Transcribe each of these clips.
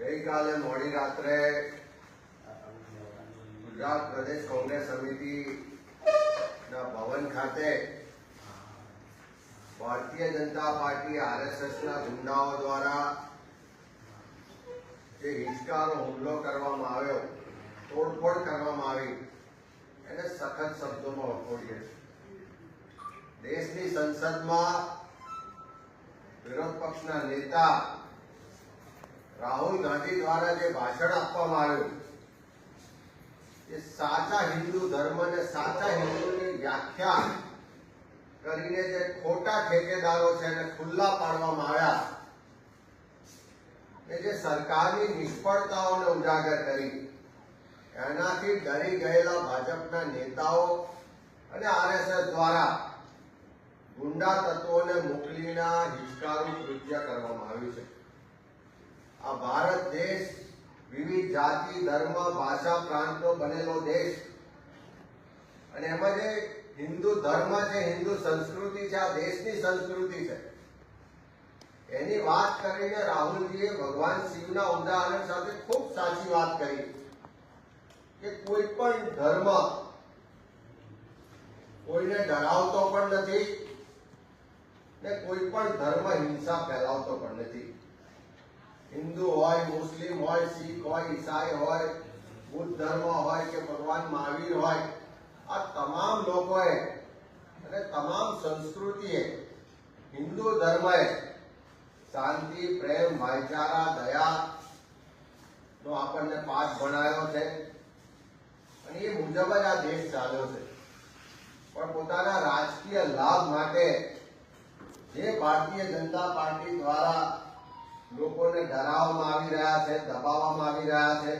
ગઈકાલે મોડી રાત્રે ગુજરાત પ્રદેશ કોંગ્રેસ સમિતિ ના ભવન ખાતે ભારતીય જનતા પાર્ટી આરએસએસ ના ગુંડાઓ દ્વારા જે હિંસકારો હુમલો કરવામાં આવ્યો, તોડફોડ કરવામાં આવી, એને સખત શબ્દોમાં વખોડીએ દેશની સંસદમાં વિરોધ પક્ષના નેતા રાહુલ ગાંધી દ્વારા જે ભાષણ આપવામાં આવ્યું, એ સાચા હિન્દુ ધર્મ અને સાચા હિન્દુની વ્યાખ્યા કરીને જે ખોટા ઠેકેદારો છે એને ખુલ્લા પાડવામાં આવ્યા, એ જે સરકારની નિષ્ફળતાઓને ઉજાગર કરી, એનાથી ડરી ગયેલા ભાજપના નેતાઓ અને આરએસએસ દ્વારા દેશ વિવિધ જાતિ, ધર્મ, ભાષા, પ્રાંતો બનેલો દેશ. અને એમાં જે હિન્દુ ધર્મ છે હિન્દુ સંસ્કૃતિ છે, આ દેશની સંસ્કૃતિ છે. એની વાત કરીને રાહુલજીએ ભગવાન શિવના ઉદાહરણ સાથે ખૂબ સાચી વાત કરી. કે કોઈ પણ ધર્મ કોઈને ડરાવતો પણ નથી ને કોઈ પણ ધર્મ હિંસા ફેલાવતો પણ નથી. હિન્દુ હોય, મુસ્લિમ હોય, શીખ હોય, ઈસાઈ હોય, બુદ્ધ ધર્મ હોય કે ભગવાન મહાવીર હોય, આ તમામ લોકોએ અને તમામ સંસ્કૃતિએ હિન્દુ ધર્મએ શાંતિ, પ્રેમ, ભાઈચારા, દયા નો આપણને પાઠ ભણાયો છે. અને એ મુજબ જ આ દેશ ચાલ્યો છે. પણ પોતાના રાજકીય લાભ માટે જે ભારતીય જનતા પાર્ટી દ્વારા લોકોને ડરાવવામાં આવી રહ્યા છે, દબાવવામાં આવી રહ્યા છે.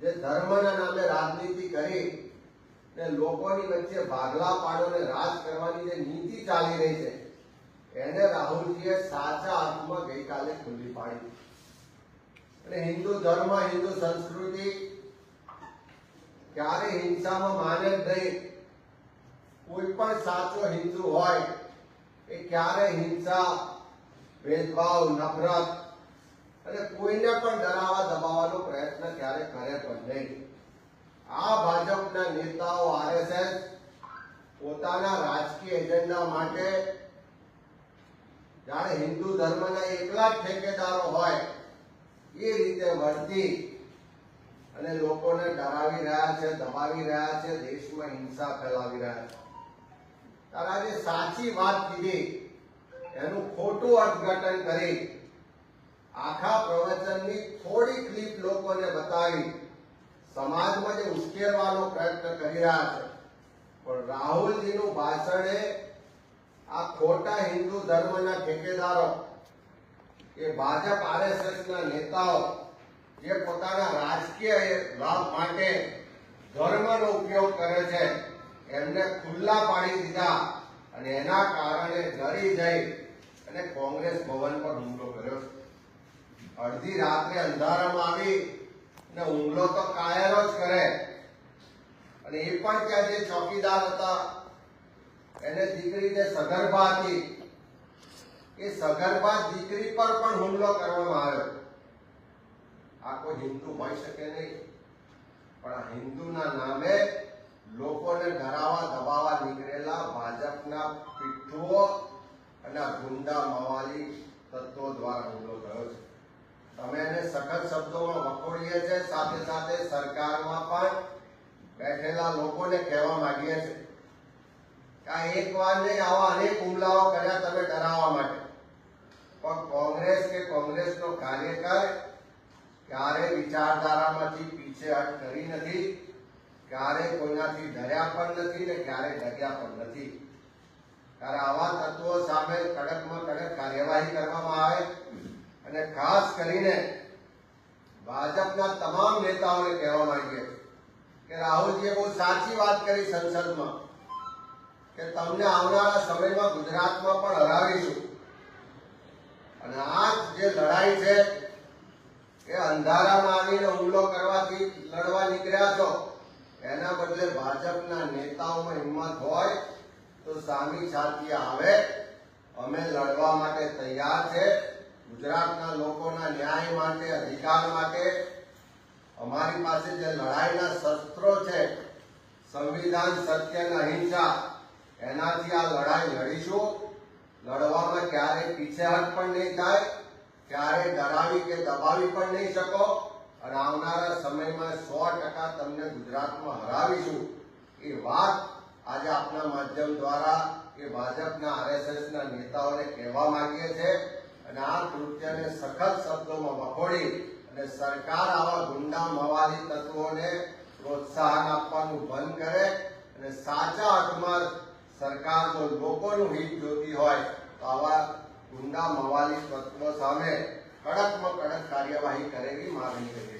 જે ધર્મના નામે રાજનીતિ કરી ને લોકોની વચ્ચે ભાગલા પાડોને રાજ કરવાની જે નીતિ ચાલી રહી છે, એને રાહુલજીએ સાચા અર્થમાં ગઈકાલે ખુલ્લી પાડી. અને હિન્દુ ધર્મ, હિન્દુ સંસ્કૃતિ ક્યારે હિંસામાં માને જ નહીં. કોઈ પણ સાચો હિન્દુ હોય એ ક્યારે હિંસા, ભેદભાવ, નફરત અને કોઈને પણ ડરાવા દબાવવાનો પ્રયત્ન ક્યારે કરે પણ નહીં. આ ભાજપના નેતાઓ આરએસએસ પોતાના રાજકીય એજન્ડા માટે. જાણે હિન્દુ ધર્મના એકલા જ ઠેકેદારો હોય, એ રીતે વર્તી અને લોકોને ડરાવી રહ્યા છે, દબાવી રહ્યા છે, દેશમાં હિંસા ફેલાવી રહ્યા છે. તારા જે સાચી વાત કીધી, એનું ખોટું અર્થઘટન કરી આખા પ્રવચનની થોડી ક્લિપ લોકોને બતાવી. સમાજમાં જે ઉશ્કેરવાનો પ્રયત્ન કરી રહ્યા છે. પણ રાહુલજીનું ભાષણ એ આ ખોટા હિન્દુ ધર્મના ઠેકેદારો કે ભાજપ આરએસએસના નેતાઓ, જે પોતાના રાજકીય લાભ માટે ધર્મનો ઉપયોગ કરે છે, એમને ખુલ્લા પાડી દીધા અને એના કારણે ડરી જઈ અને કોંગ્રેસ ભવન પર હુમલો કર્યો. છે અડધી રાત્રે અંધારામાં આવી ને હુમલો તો કાયરો જ કરે. અને એ પણ ત્યાં જે ચોકીદાર હતા, એને દીકરી જે સગર્ભા હતી. એ સગર્ભા દીકરી પર પણ હુમલો કરવામાં આવ્યો. આ કોઈ હિન્દુ હોઈ શકે નહીં. પણ હિન્દુના નામે લોકોને ડરાવા દબાવા નીકળેલા ભાજપના પીઠુઓ અને ગુંડા, મવાલી તત્વો દ્વારા હુમલો થયો છે. શબ્દોમાં છીએ સાથે સાથે સરકારમાં પણ બેઠેલા લોકોને કહેવા માંગીએ છીએ આ એક વાર નહીં, આવા અનેક હુમલાઓ કર્યા તમે ડરાવવા માટે. પણ કોંગ્રેસ કે કોંગ્રેસનો કાર્યકર ક્યારે વિચારધારામાંથી પીછેહટ કરી નથી, ક્યારે કોઈનાથી ડર્યા પણ નથી ને ક્યારે ડગ્યા પણ નથી. ત્યારે આવા તત્વો સામે કડકમાં કડક કાર્યવાહી કરવામાં આવે અને ખાસ કરીને ભાજપના તમામ નેતાઓને કહેવા માંગીએ કે રાહુલજીએ બહુ સાચી વાત કરી સંસદમાં કે તમને આવનારા સમયમાં ગુજરાતમાં પણ હરાવીશું. અને આ જે લડાઈ છે, એ અંધારામાં આવીને હુમલો કરવાથી લડવા નીકળ્યા છો, એના બદલે ભાજપના નેતાઓમાં હિંમત હોય તો સામી છાતી આવે. અમે લડવા માટે તૈયાર છે. ગુજરાતના લોકોના ન્યાય માટે, અધિકાર માટે અમારી પાસે જે લડાઈના શસ્ત્રો છે, સંવિધાન સત્ય અને અહિંસા એનાથી આ લડાઈ લડીશું. લડવામાં ક્યારેય પીછેહટ પણ નહીં થાય ક્યારેય ડરાવી કે દબાવી પણ નહીં શકો. અને આવનારા સમયમાં સો ટકા તમને ગુજરાતમાં હરાવીશું. એ વાત આજે આપના માધ્યમ દ્વારા એ ભાજપના, આરએસએસના નેતાઓને કહેવા માંગીએ છીએ. અને આ કૃત્યને સખત શબ્દોમાં વખોડી અને સરકાર આવા ગુંડા મવાલી તત્વોને પ્રોત્સાહન આપવાનું બંધ કરે અને સાચા અર્થમાં સરકાર જો લોકોનું હિત જોતી હોય તો આવા ગુંડા મવાલી તત્વો સામે કડકમાં કડક કાર્યવાહી કરેલી માગણી કરીએ